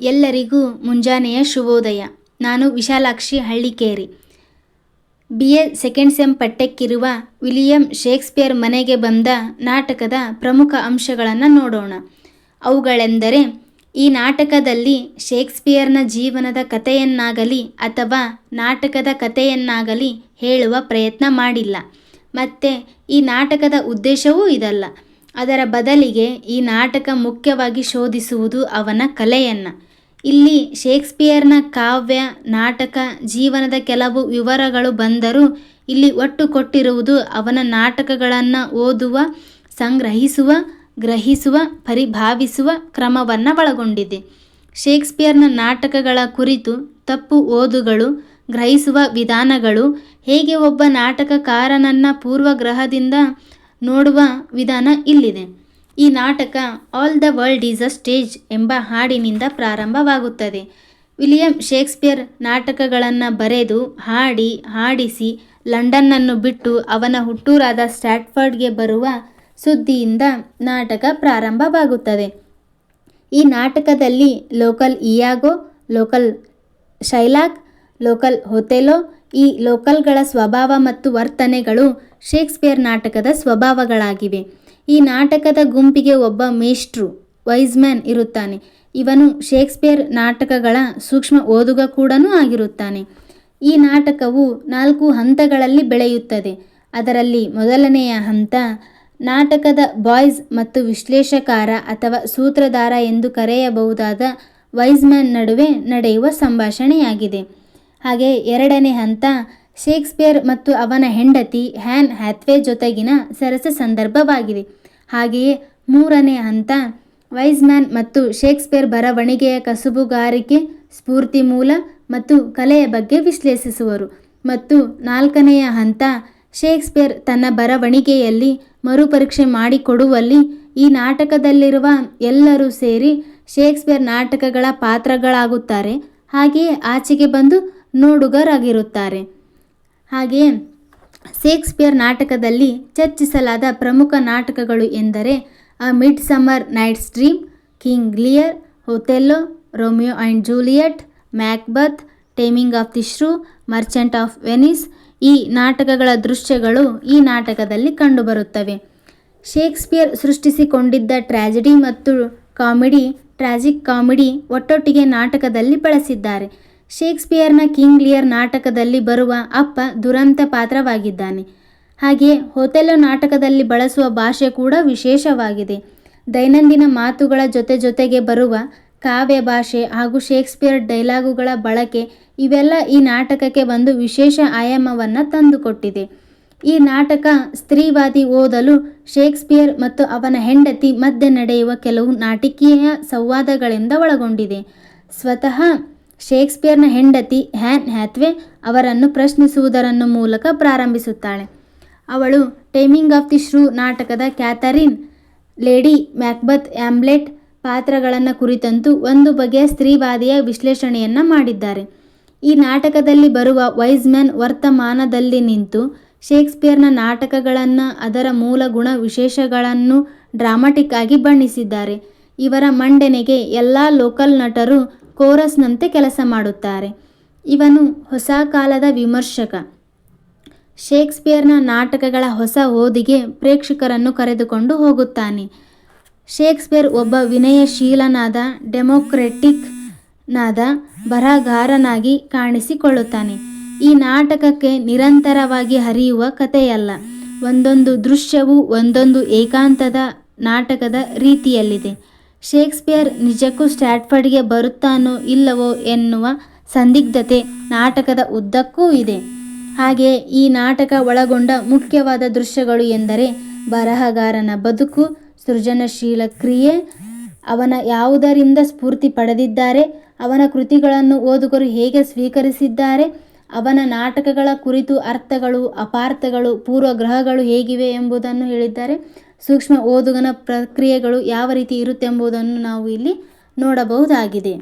ಎಲ್ಲರಿಗೂ ಮುಂಜಾನೆಯ ಶುಭೋದಯ. ನಾನು Vishalakshi Hallikeri. B. A. Second sem ಪಠ್ಯಕ್ಕಿರುವ William Shakespeare ಮನೆಗೆ ಬಂದ ನಾಟಕದ ಪ್ರಮುಖ ಅಂಶಗಳನ್ನು ನೋಡೋಣ. ಅವುಗಳೆಂದರೆ, ಈ ನಾಟಕದಲ್ಲಿ ಶೇಕ್ಸ್ಪಿಯರ್ನ ಜೀವನದ ಕಥೆಯನ್ನಾಗಲಿ ಅಥವಾ ನಾಟಕದ ಕಥೆಯನ್ನಾಗಲಿ ಹೇಳುವ ಪ್ರಯತ್ನ ಮಾಡಿಲ್ಲ. ಮತ್ತು, ಈ ನಾಟಕದ ಉದ್ದೇಶವೂ ಇದಲ್ಲ. ಅದರ ಬದಲಿಗೆ ಈ ನಾಟಕ ಮುಖ್ಯವಾಗಿ ಶೋಧಿಸುವುದು ಅವನ ಕಲೆಯನ್ನು. ಇಲ್ಲಿ ಶೇಕ್ಸ್ಪಿಯರ್ನ ಕಾವ್ಯ, ನಾಟಕ, ಜೀವನದ ಕೆಲವು ವಿವರಗಳು ಬಂದರೂ ಇಲ್ಲಿ ಒಟ್ಟು ಕೊಟ್ಟಿರುವುದು ಅವನ ನಾಟಕಗಳನ್ನು ಓದುವ, ಸಂಗ್ರಹಿಸುವ, ಗ್ರಹಿಸುವ, ಪರಿಭಾವಿಸುವ ಕ್ರಮವನ್ನು ಒಳಗೊಂಡಿದೆ. ಶೇಕ್ಸ್ಪಿಯರ್ನ ನಾಟಕಗಳ ಕುರಿತು ತಪ್ಪು ಓದುಗಳು, ಗ್ರಹಿಸುವ ವಿಧಾನಗಳು, ಹೇಗೆ ಒಬ್ಬ ನಾಟಕಕಾರನನ್ನು ಪೂರ್ವಗ್ರಹದಿಂದ ನೋಡುವ ವಿಧಾನ ಇಲ್ಲಿದೆ. ಈ ನಾಟಕ all the world is a stage ಎಂಬ ಹಾಡಿನಿಂದ ಪ್ರಾರಂಭವಾಗುತ್ತದೆ. ವಿಲಿಯಂ ಶೇಕ್ಸ್ಪಿಯರ್ ನಾಟಕಗಳನ್ನು ಬರೆದು ಹಾಡಿ, ಹಾಡಿಸಿ ಲಂಡನ್ನನ್ನು ಬಿಟ್ಟು ಅವನ ಹುಟ್ಟೂರಾದ ಸ್ಟ್ಯಾಟ್ಫರ್ಡ್ಗೆ ಬರುವ ಸುದ್ದಿಯಿಂದ ನಾಟಕ ಪ್ರಾರಂಭವಾಗುತ್ತದೆ. ಈ ನಾಟಕದಲ್ಲಿ local Iago, local Shylock, local Othello ಈ ಲೋಕಲ್ಗಳ ಸ್ವಭಾವ ಮತ್ತು ವರ್ತನೆಗಳು ಶೇಕ್ಸ್ಪಿಯರ್ ನಾಟಕದ ಸ್ವಭಾವಗಳಾಗಿವೆ. ಈ ನಾಟಕದ ಗುಂಪಿಗೆ ಒಬ್ಬ ಮೇಷ್ಟ್ರು, ವೈಸ್ಮ್ಯಾನ್ ಇರುತ್ತಾನೆ. ಇವನು ಶೇಕ್ಸ್ಪಿಯರ್ ನಾಟಕಗಳ ಸೂಕ್ಷ್ಮ ಓದುಗ ಕೂಡ ಆಗಿರುತ್ತಾನೆ. ಈ ನಾಟಕವು ನಾಲ್ಕು ಹಂತಗಳಲ್ಲಿ ಬೆಳೆಯುತ್ತದೆ. ಅದರಲ್ಲಿ ಮೊದಲನೆಯ ಹಂತ, ನಾಟಕದ ಬಾಯ್ಸ್ ಮತ್ತು ವಿಶ್ಲೇಷಕಾರ ಅಥವಾ ಸೂತ್ರಧಾರ ಎಂದು ಕರೆಯಬಹುದಾದ ವೈಸ್ಮ್ಯಾನ್ ನಡುವೆ ನಡೆಯುವ ಸಂಭಾಷಣೆಯಾಗಿದೆ. ಹಾಗೆ ಎರಡನೇ ಹಂತ, ಶೇಕ್ಸ್ಪಿಯರ್ ಮತ್ತು ಅವನ ಹೆಂಡತಿ ಹ್ಯಾನ್ ಹ್ಯಾಥ್ವೆ ಜೊತೆಗಿನ ಸರಸ ಸಂದರ್ಭವಾಗಿದೆ. ಹಾಗೆಯೇ ಮೂರನೇ ಹಂತ, ವೈಸ್ಮ್ಯಾನ್ ಮತ್ತು ಶೇಕ್ಸ್ಪಿಯರ್ ಬರವಣಿಗೆಯ ಕಸುಬುಗಾರಿಕೆ, ಸ್ಫೂರ್ತಿ ಮೂಲ ಮತ್ತು ಕಲೆಯ ಬಗ್ಗೆ ವಿಶ್ಲೇಷಿಸುವರು. ಮತ್ತು ನಾಲ್ಕನೆಯ ಹಂತ, ಶೇಕ್ಸ್ಪಿಯರ್ ತನ್ನ ಬರವಣಿಗೆಯಲ್ಲಿ ಮರುಪರೀಕ್ಷೆ ಮಾಡಿಕೊಡುವಲ್ಲಿ ಈ ನಾಟಕದಲ್ಲಿರುವ ಎಲ್ಲರೂ ಸೇರಿ ಶೇಕ್ಸ್ಪಿಯರ್ ನಾಟಕಗಳ ಪಾತ್ರಗಳಾಗುತ್ತಾರೆ. ಹಾಗೆಯೇ ಆಚೆಗೆ ಬಂದು ನೋಡುಗರಾಗಿರುತ್ತಾರೆ. ಹಾಗೆಯೇ ಶೇಕ್ಸ್ಪಿಯರ್ ನಾಟಕದಲ್ಲಿ ಚರ್ಚಿಸಲಾದ ಪ್ರಮುಖ ನಾಟಕಗಳು ಎಂದರೆ a midsummer night's dream King Lear, Othello, Romeo and Juliet Macbeth taming of the shrew, merchant of Venice ಈ ನಾಟಕಗಳ ದೃಶ್ಯಗಳು ಈ ನಾಟಕದಲ್ಲಿ ಕಂಡುಬರುತ್ತವೆ. ಶೇಕ್ಸ್ಪಿಯರ್ ಸೃಷ್ಟಿಸಿಕೊಂಡಿದ್ದ ಟ್ರ್ಯಾಜಿಡಿ ಮತ್ತು ಕಾಮಿಡಿ, ಟ್ರಾಜಿಕ್ ಕಾಮಿಡಿ ಒಟ್ಟೊಟ್ಟಿಗೆ ನಾಟಕದಲ್ಲಿ ಬಳಸಿದ್ದಾರೆ. ಶೇಕ್ಸ್ಪಿಯರ್ನ ಕಿಂಗ್ ಲಿಯರ್ ನಾಟಕದಲ್ಲಿ ಬರುವ ಅಪ್ಪ ದುರಂತ ಪಾತ್ರವಾಗಿದ್ದಾನೆ. ಹಾಗೆ ಹೊತೆಲೋ ನಾಟಕದಲ್ಲಿ ಬಳಸುವ ಭಾಷೆ ಕೂಡ ವಿಶೇಷವಾಗಿದೆ. ದೈನಂದಿನ ಮಾತುಗಳ ಜೊತೆ ಜೊತೆಗೆ ಬರುವ ಕಾವ್ಯ ಭಾಷೆ ಹಾಗೂ ಶೇಕ್ಸ್ಪಿಯರ್ ಡೈಲಾಗುಗಳ ಬಳಕೆ ಇವೆಲ್ಲ ಈ ನಾಟಕಕ್ಕೆ ಒಂದು ವಿಶೇಷ ಆಯಾಮವನ್ನು ತಂದುಕೊಟ್ಟಿದೆ. ಈ ನಾಟಕ ಸ್ತ್ರೀವಾದಿ ಓದಲು ಶೇಕ್ಸ್ಪಿಯರ್ ಮತ್ತು ಅವನ ಹೆಂಡತಿ ಮಧ್ಯೆ ನಡೆಯುವ ಕೆಲವು ನಾಟಕೀಯ ಸಂವಾದಗಳಿಂದ ಒಳಗೊಂಡಿದೆ. ಸ್ವತಃ ಶೇಕ್ಸ್ಪಿಯರ್ನ ಹೆಂಡತಿ ಹ್ಯಾನ್ ಹ್ಯಾತ್ವೆ ಅವರನ್ನು ಪ್ರಶ್ನಿಸುವುದರನ್ನು ಮೂಲಕ ಪ್ರಾರಂಭಿಸುತ್ತಾಳೆ. ಅವಳು ಟೈಮಿಂಗ್ ಆಫ್ ದಿ ಶ್ರೂ ನಾಟಕದ ಕ್ಯಾಥರಿನ್, ಲೇಡಿ ಮ್ಯಾಕ್ಬತ್ ಆ್ಯಂಬ್ಲೆಟ್ ಪಾತ್ರಗಳನ್ನು ಕುರಿತಂತೂ ಒಂದು ಬಗೆಯ ಸ್ತ್ರೀವಾದಿಯ ವಿಶ್ಲೇಷಣೆಯನ್ನು ಮಾಡಿದ್ದಾರೆ. ಈ ನಾಟಕದಲ್ಲಿ ಬರುವ ವೈಸ್ ಮ್ಯಾನ್ ವರ್ತಮಾನದಲ್ಲಿ ನಿಂತು ಶೇಕ್ಸ್ಪಿಯರ್ನ ನಾಟಕಗಳನ್ನು ಅದರ ಮೂಲ ಗುಣ ವಿಶೇಷಗಳನ್ನು ಡ್ರಾಮಾಟಿಕ್ ಆಗಿ ಬಣ್ಣಿಸಿದ್ದಾರೆ. ಇವರ ಮಂಡನೆಗೆ ಎಲ್ಲ ಲೋಕಲ್ ನಟರು ಕೋರಸ್ನಂತೆ ಕೆಲಸ ಮಾಡುತ್ತಾರೆ. ಇವನು ಹೊಸ ಕಾಲದ ವಿಮರ್ಶಕ. ಶೇಕ್ಸ್ಪಿಯರ್ನ ನಾಟಕಗಳ ಹೊಸ ಓದಿಗೆ ಪ್ರೇಕ್ಷಕರನ್ನು ಕರೆದುಕೊಂಡು ಹೋಗುತ್ತಾನೆ. ಶೇಕ್ಸ್ಪಿಯರ್ ಒಬ್ಬ ವಿನಯಶೀಲನಾದ, ಡೆಮೊಕ್ರೆಟಿಕ್ನಾದ, ಬರಹಗಾರನಾಗಿ ಕಾಣಿಸಿಕೊಳ್ಳುತ್ತಾನೆ. ಈ ನಾಟಕಕ್ಕೆ ನಿರಂತರವಾಗಿ ಹರಿಯುವ ಕಥೆಯಲ್ಲ. ಒಂದೊಂದು ದೃಶ್ಯವು ಒಂದೊಂದು ಏಕಾಂತದ ನಾಟಕದ ರೀತಿಯಲ್ಲಿದೆ. ಶೇಕ್ಸ್ಪಿಯರ್ ನಿಜಕ್ಕೂ ಸ್ಟ್ಯಾಟ್ಫರ್ಡ್ಗೆ ಬರುತ್ತಾನೋ ಇಲ್ಲವೋ ಎನ್ನುವ ಸಂದಿಗ್ಧತೆ ನಾಟಕದ ಉದ್ದಕ್ಕೂ ಇದೆ. ಹಾಗೆ ಈ ನಾಟಕ ಒಳಗೊಂಡ ಮುಖ್ಯವಾದ ದೃಶ್ಯಗಳು ಎಂದರೆ ಬರಹಗಾರನ ಬದುಕು, ಸೃಜನಶೀಲ ಕ್ರಿಯೆ, ಅವನ ಯಾವುದರಿಂದ ಸ್ಫೂರ್ತಿ ಪಡೆದಿದ್ದಾರೆ, ಅವನ ಕೃತಿಗಳನ್ನು ಓದುಗರು ಹೇಗೆ ಸ್ವೀಕರಿಸಿದ್ದಾರೆ, ಅವನ ನಾಟಕಗಳ ಕುರಿತು ಅರ್ಥಗಳು, ಅಪಾರ್ಥಗಳು, ಪೂರ್ವಗ್ರಹಗಳು ಹೇಗಿವೆ ಎಂಬುದನ್ನು ಹೇಳಿದ್ದಾರೆ. ಸೂಕ್ಷ್ಮ ಓದುಗನ ಪ್ರಕ್ರಿಯೆಗಳು ಯಾವ ರೀತಿ ಇರುತ್ತೆ ಎಂಬುದನ್ನು ನಾವು ಇಲ್ಲಿ ನೋಡಬಹುದಾಗಿದೆ.